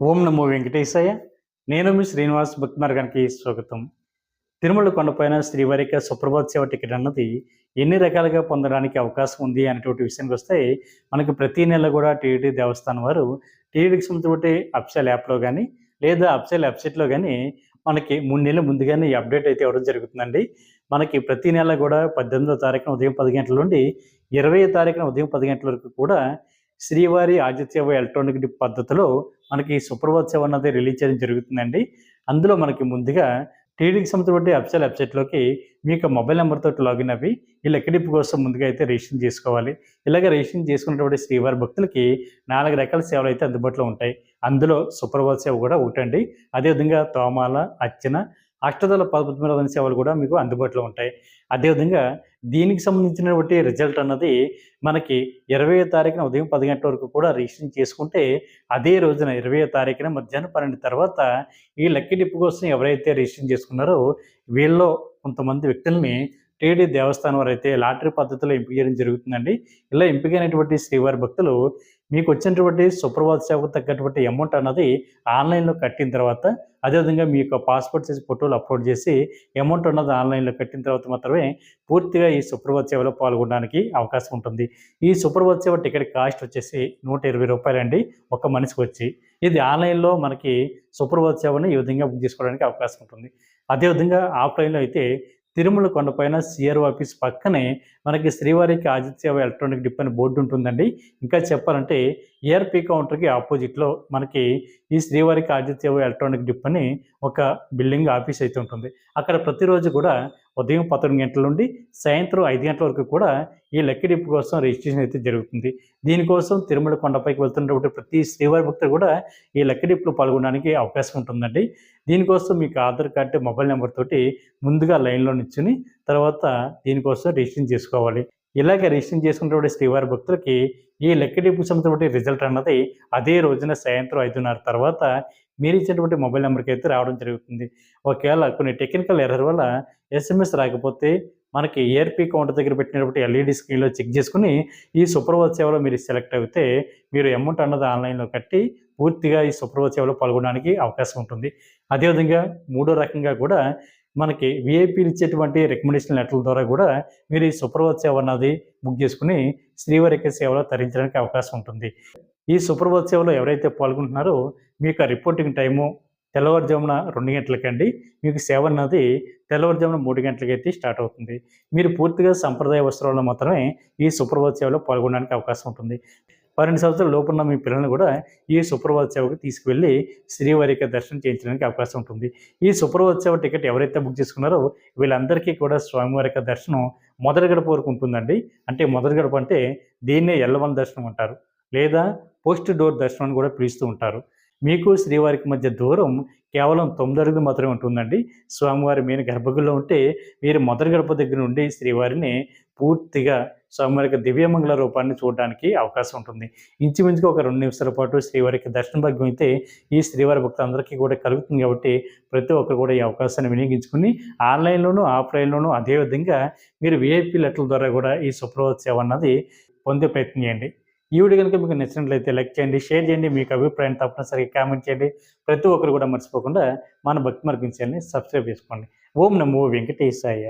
ఓం నమో వెంకటేశయ్య నేను మీ శ్రీనివాస్ భక్తి మార్గానికి స్వాగతం. తిరుమల కొండపైన శ్రీవారిక సుప్రభాత్ సేవ టికెట్ అన్నది ఎన్ని రకాలుగా పొందడానికి అవకాశం ఉంది అనేటువంటి విషయానికి వస్తే మనకి ప్రతి నెల కూడా టీడీ దేవస్థానం వారు టీడీకి సంబంధించిన అప్సెల్ యాప్లో కానీ లేదా అప్సెల్ వెబ్సైట్లో కానీ మనకి మూడు నెలల ముందుగానే అప్డేట్ అయితే ఇవ్వడం జరుగుతుందండి. మనకి ప్రతి నెల కూడా పద్దెనిమిదో తారీఖున ఉదయం పది గంటల నుండి ఇరవై తారీఖున ఉదయం పది గంటల వరకు కూడా శ్రీవారి ఆదిత్యవ ఎలక్ట్రానిక్ పద్ధతిలో మనకి సుప్రభాత్ సేవ అన్నది రిలీజ్ చేయడం జరుగుతుందండి. అందులో మనకి ముందుగా టీడీకి సంబంధించిన అఫిషియల్ వెబ్సైట్లోకి మీకు మొబైల్ నెంబర్తో లాగిన్ అవి ఈ లెక్కడిప్పు కోసం ముందుగా అయితే రిజిస్ట్రేషన్ చేసుకోవాలి. ఇలాగ రిజిస్ట్రేషన్ చేసుకున్నటువంటి శ్రీవారి భక్తులకి నాలుగు రకాల సేవలు అయితే అందుబాటులో ఉంటాయి. అందులో సుప్రభాత్ సేవ కూడా ఒకటండి. అదేవిధంగా తోమాల అర్చన అష్టదళ పద్మనాభన్ సేవలు కూడా మీకు అందుబాటులో ఉంటాయి. అదేవిధంగా దీనికి సంబంధించినటువంటి రిజల్ట్ అన్నది మనకి ఇరవై తారీఖున ఉదయం పది గంటల వరకు కూడా రిజిస్ట్రేషన్ చేసుకుంటే అదే రోజున ఇరవై తారీఖున మధ్యాహ్నం పన్నెండు తర్వాత ఈ లక్కీ డిప్ కోసం ఎవరైతే రిజిస్ట్రేషన్ చేసుకున్నారో వీళ్ళలో కొంతమంది వ్యక్తుల్ని టీడీ దేవస్థానం వారు అయితే లాటరీ పద్ధతిలో ఎంపిక చేయడం జరుగుతుందండి. ఇలా ఎంపికైనటువంటి శ్రీవారి భక్తులు మీకు వచ్చినటువంటి సుప్రభాత సేవకు తగ్గటువంటి అమౌంట్ అన్నది ఆన్లైన్లో కట్టిన తర్వాత అదేవిధంగా మీ యొక్క పాస్పోర్ట్ సైజ్ ఫోటోలు అప్లోడ్ చేసి అమౌంట్ ఉన్నది ఆన్లైన్లో కట్టిన తర్వాత మాత్రమే పూర్తిగా ఈ సుప్రభాత సేవలో పాల్గొనడానికి అవకాశం ఉంటుంది. ఈ సుప్రభాత సేవ టికెట్ కాస్ట్ వచ్చేసి నూట ఇరవై రూపాయలండి ఒక మనిషికి వచ్చి. ఇది ఆన్లైన్లో మనకి సుప్రభాత సేవను ఈ విధంగా బుక్ చేసుకోవడానికి అవకాశం ఉంటుంది. అదేవిధంగా ఆఫ్లైన్లో అయితే తిరుమల కొండపైన సిఆర్ ఆఫీస్ పక్కనే మనకి శ్రీవారికి ఆదిత్య ఎలక్ట్రానిక్ డిప్ అని బోర్డు ఉంటుందండి. ఇంకా చెప్పాలంటే ఏఆర్పి కౌంటర్కి ఆపోజిట్లో మనకి ఈ శ్రీవారికి ఆదిత్య ఎలక్ట్రానిక్ డిప్ అని ఒక బిల్డింగ్ ఆఫీస్ అయితే ఉంటుంది. అక్కడ ప్రతిరోజు కూడా ఉదయం పదకొండు గంటల నుండి సాయంత్రం ఐదు గంటల వరకు కూడా ఈ లక్కీ కోసం రిజిస్ట్రేషన్ అయితే జరుగుతుంది. దీనికోసం తిరుమల కొండపైకి వెళ్తున్నటువంటి ప్రతి శ్రీవారి భక్తులు కూడా ఈ లక్కీ పాల్గొనడానికి అవకాశం ఉంటుందండి. దీనికోసం మీకు ఆధార్ కార్డు మొబైల్ నెంబర్ తోటి ముందుగా లైన్లో నిల్చుని తర్వాత దీనికోసం రిజిస్ట్రేషన్ చేసుకోవాలి. ఇలాగే రిజిస్ట్రేషన్ చేసుకున్నటువంటి శ్రీవారి భక్తులకి ఈ లెక్క సంబంధించిన రిజల్ట్ అన్నది అదే రోజున సాయంత్రం ఐదున్నర తర్వాత మీరు ఇచ్చినటువంటి మొబైల్ నెంబర్కి అయితే రావడం జరుగుతుంది. ఒకవేళ కొన్ని టెక్నికల్ ఎర్రర్ వల్ల ఎస్ఎంఎస్ రాకపోతే మనకి ఏఆర్పీ కౌంటర్ దగ్గర పెట్టినటువంటి ఎల్ఈడి స్క్రీన్లో చెక్ చేసుకుని ఈ సుప్రభాత్ సేవలో మీరు సెలెక్ట్ అయితే మీరు అమౌంట్ అన్నది ఆన్లైన్లో కట్టి పూర్తిగా ఈ సుప్రభాత్ సేవలో పాల్గొనడానికి అవకాశం ఉంటుంది. అదేవిధంగా మూడో రకంగా కూడా మనకి విఐపీలు ఇచ్చేటువంటి రికమెండేషన్ లెటర్ల ద్వారా కూడా మీరు ఈ సుప్రభాత్ సేవ అన్నది బుక్ చేసుకుని శ్రీవారిక సేవలో తరించడానికి అవకాశం ఉంటుంది. ఈ సుప్రభాత్ సేవలో ఎవరైతే పాల్గొంటున్నారో మీకు ఆ రిపోర్టింగ్ టైము తెల్లవారుజామున రెండు గంటలకండి. మీకు సేవ అన్నది తెల్లవారుజామున మూడు గంటలకైతే స్టార్ట్ అవుతుంది. మీరు పూర్తిగా సంప్రదాయ వస్త్రాల్లో మాత్రమే ఈ సుప్రభాత్ సేవలో పాల్గొనడానికి అవకాశం ఉంటుంది. పన్నెండు సంవత్సరాల లోపున్న మీ పిల్లల్ని కూడా ఈ సుప్రభాత్ సేవకు తీసుకువెళ్ళి శ్రీవారిక దర్శనం చేయించడానికి అవకాశం ఉంటుంది. ఈ సుప్రభాత్ సేవ టికెట్ ఎవరైతే బుక్ చేసుకున్నారో వీళ్ళందరికీ కూడా స్వామివారిక దర్శనం మొదటి గడప వరకు ఉంటుందండి. అంటే మొదటి గడప అంటే దీన్నే ఎల్లవన్ దర్శనం అంటారు. లేదా పోస్ట్ డోర్ దర్శనం అని కూడా పిలుస్తూ ఉంటారు. మీకు శ్రీవారికి మధ్య దూరం కేవలం తొమ్మిది అడుగులు మాత్రమే ఉంటుందండి. స్వామివారి మీద గర్భగుడిలో ఉంటే మీరు మొదటి గడప దగ్గర నుండి శ్రీవారిని పూర్తిగా స్వామివారికి దివ్యమంగళ రూపాన్ని చూడడానికి అవకాశం ఉంటుంది. ఇంచుమించుగా ఒక రెండు నిమిషాల పాటు శ్రీవారికి దర్శన భాగ్యం అయితే ఈ శ్రీవారి భక్తులందరికీ కూడా కలుగుతుంది కాబట్టి ప్రతి ఒక్కరు కూడా ఈ అవకాశాన్ని వినియోగించుకుని ఆన్లైన్లోనూ ఆఫ్లైన్లోనూ అదేవిధంగా మీరు విఐపి లెటర్ల ద్వారా కూడా ఈ సుప్రభాత్ సేవ అన్నది పొందే ప్రయత్నం చేయండి. ఈ వీడియో కనుక మీకు నచ్చినట్లయితే లైక్ చేయండి షేర్ చేయండి మీకు అభిప్రాయం తప్పనిసరిగా కామెంట్ చేయండి. ప్రతి ఒక్కరు కూడా మర్చిపోకుండా మన భక్తి మార్గించాలని సబ్స్క్రైబ్ చేసుకోండి. ఓం నమో వెంకటేశాయ.